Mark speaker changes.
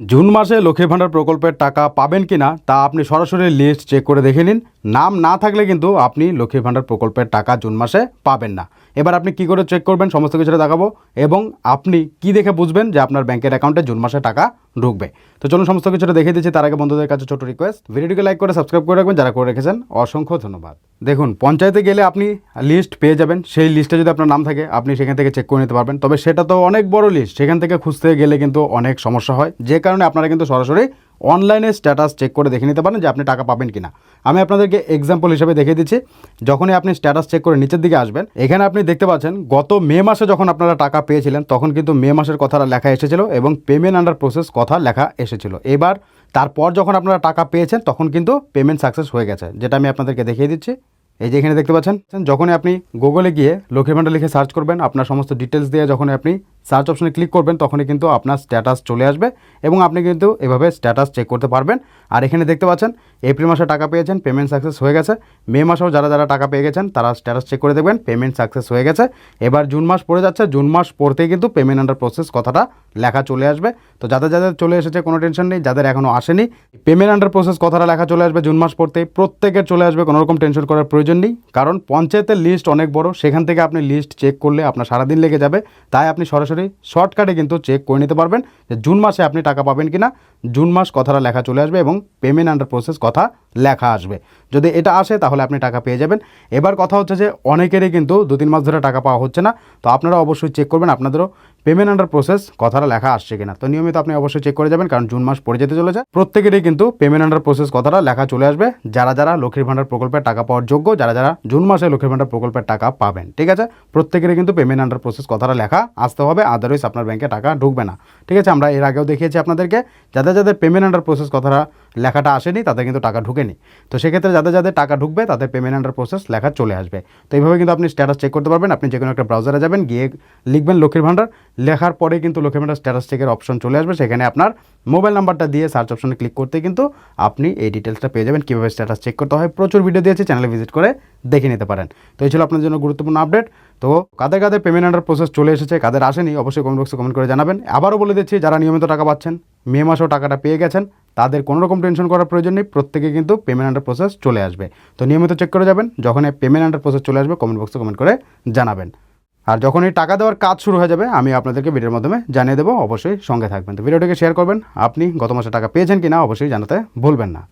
Speaker 1: June মাসে লক্ষ্মীর ভাণ্ডার প্রকল্পের টাকা পাবেন কিনা তা আপনি সরাসরি লিস্ট চেক করে দেখে নিন। নাম না থাকলে কিন্তু আপনি লক্ষ্মী ভাণ্ডার প্রকল্পের টাকা জুন মাসে পাবেন না। এবার আপনি কি করে চেক করবেন? সমস্ত কিছুটা দেখাবো। এবং আপনি কি দেখে বুঝবেন যে আপনার ব্যাংকের অ্যাকাউন্টে জুন মাসে টাকা ঢুকবে? তো চলুন সমস্ত কিছুটা দেখে দিচ্ছি। তার আগে বন্ধুদের কাছে ছোট রিকোয়েস্ট ভিডিওটিকে লাইক করে সাবস্ক্রাইব করে রাখবেন। যারা করে রেখেছেন, অসংখ্য ধন্যবাদ। দেখুন, পঞ্চায়েতে গেলে আপনি লিস্ট পেয়ে যাবেন। সেই লিস্টে যদি আপনার নাম থাকে, আপনি সেখান থেকে চেক করে নিতে পারবেন। তবে সেটা তো অনেক বড় লিস্ট সেখান থেকে খুঁজতে গেলে কিন্তু অনেক সমস্যা হয়। যে কারণে আপনারা কিন্তু সরাসরি অনলাইনে স্ট্যাটাস চেক করে দেখে নিতে পারেন যে আপনি টাকা পাবেন কিনা। আমি আপনাদেরকে এক্সাম্পল হিসেবে দেখিয়ে দিচ্ছি। যখনই আপনি স্ট্যাটাস চেক করে নিচের দিকে আসবেন, এখানে আপনি দেখতে পাচ্ছেন গত মে মাসে যখন আপনারা টাকা পেয়েছিলেন, তখন কিন্তু মে মাসের কথাটা লেখা এসেছিল এবং পেমেন্ট আন্ডার প্রসেস কথা লেখা এসেছিল। এবার তারপর যখন আপনারা টাকা পেয়েছেন, তখন কিন্তু পেমেন্ট সাকসেস হয়ে গেছে, যেটা আমি আপনাদেরকে দেখিয়ে দিচ্ছি। এই যে এখানে দেখতে পাচ্ছেন, যখনই আপনি গুগলে গিয়ে লক্ষ্মী ভাণ্ডার লিখে সার্চ করবেন, আপনার সমস্ত ডিটেলস দিয়ে যখন আপনি সার্চ অপশনে ক্লিক করবেন, তখনই কিন্তু আপনার স্ট্যাটাস চলে আসবে এবং আপনি কিন্তু এভাবে স্ট্যাটাস চেক করতে পারবেন। আর এখানে দেখতে পাচ্ছেন এপ্রিল মাসে টাকা পেয়েছেন পেমেন্ট সাকসেস হয়ে গেছে। মে মাসেও যারা যারা টাকা পেয়ে গেছেন, তারা স্ট্যাটাস চেক করে দেখবেন পেমেন্ট সাকসেস হয়ে গেছে। এবার জুন মাস পড়ে যাচ্ছে, জুন মাস পড়তেই কিন্তু পেমেন্ট আন্ডার প্রসেস কথাটা লেখা চলে আসবে। তো যাদের যাদের চলে এসেছে, কোনো টেনশন নেই, যাদের এখনও আসেনি পেমেন্ট আন্ডার প্রসেস কথাটা লেখা চলে আসবে জুন মাস পড়তেই। প্রত্যেকের চলে আসবে, কোনো রকম টেনশন করার প্রয়োজন নেই, কারণ পঞ্চায়েতের লিস্ট অনেক বড়, সেখান থেকে আপনি লিস্ট চেক করলে আপনার সারাদিন লেগে যাবে। তাই আপনি সরাসরি শর্টকাটে কিন্তু চেক করে নিতে পারবেন যে জুন মাসে আপনি টাকা পাবেন কিনা। জুন মাস কথাটা লেখা চলে আসবে এবং পেমেন্ট আন্ডার প্রসেস কথা লেখা আসবে। যদি এটা আসে, তাহলে আপনি টাকা পেয়ে যাবেন। এবার কথা হচ্ছে যে, অনেকেরই কিন্তু দু তিন মাস ধরে টাকা পাওয়া হচ্ছে না। তো আপনারা অবশ্যই চেক করবেন, আপনাদেরও পেমেন্ট আন্ডার প্রসেস কথাটা লেখা আসছে কিনা। তো নিয়মিত আপনি অবশ্যই চেক করে যাবেন, কারণ জুন মাস পড়ে যেতে চলেছে। প্রত্যেকেরই কিন্তু পেমেন্ট আন্ডার প্রসেস কথাটা লেখা চলে আসবে। যারা যারা লক্ষ্মীর ভাণ্ডার প্রকল্পের টাকা পাওয়ার যোগ্য, যারা যারা জুন মাসে লক্ষ্মীর ভাণ্ডার প্রকল্পের টাকা পাবেন, ঠিক আছে? প্রত্যেকেরই কিন্তু পেমেন্ট আন্ডার প্রসেস কথাটা লেখা আসতে হবে আদারওয়াইজ আপনার ব্যাংকে টাকা ঢুকবে না। ঠিক আছে, আমরা এর আগেও দেখিয়েছি আপনাদেরকে। যাদের যাদের পেমেন্ট আন্ডার প্রসেস কথাটা লেখাটা আসেনি তাদের কিন্তু টাকা ঢুকেনি। তো সেক্ষেত্রে যাদের যাদের টাকা ঢুকবে, তাদের পেমেন্ট আন্ডার প্রসেস লেখা চলে আসবে। তো এইভাবে কিন্তু আপনি স্ট্যাটাস চেক করতে পারবেন। আপনি যে কোনো একটা ব্রাউজারে যাবেন, গিয়ে লিখবেন লক্ষ্মীর ভাণ্ডার। লেখার পরে কিন্তু লক্ষ্মীর ভাণ্ডার স্ট্যাটাস চেকের অপশন চলে আসবে। সেখানে আপনার মোবাইল নাম্বারটা দিয়ে সার্চ অপশনে ক্লিক করতে কিন্তু আপনি এই ডিটেলসটা পেয়ে যাবেন। কীভাবে স্ট্যাটাস চেক করতে হয়, প্রচুর ভিডিও দিয়েছি চ্যানেলে ভিজিট করে দেখে নিতে পারেন। তো এই ছিল আপনার জন্য গুরুত্বপূর্ণ আপডেট তো কাদের কাদের পেমেন্ট আন্ডার প্রসেস চলে এসেছে, কাদের আসেনি, অবশ্যই কমেন্ট বক্সে কমেন্ট করে জানাবেন। আবারও বলে দিচ্ছি, যারা নিয়মিত টাকা পাচ্ছেন, মে মাসেও টাকাটা পেয়ে গেছেন তাদের কোনো রকম টেনশন করার প্রয়োজন নেই, প্রত্যেকে কিন্তু পেমেন্ট আন্ডার প্রসেস চলে আসবে। তো নিয়মিত চেক করে যাবেন, যখন এই পেমেন্ট আন্ডার প্রসেস চলে আসবে কমেন্ট বক্সে কমেন্ট করে জানাবেন। আর যখন এই টাকা দেওয়ার কাজ শুরু হয়ে যাবে, আমি আপনাদেরকে ভিডিওর মাধ্যমে জানিয়ে দেবো, অবশ্যই সঙ্গে থাকবেন। তো ভিডিওটিকে শেয়ার করবেন, আপনি গত মাসে টাকা পেয়েছেন কি না অবশ্যই জানাতে ভুলবেন না।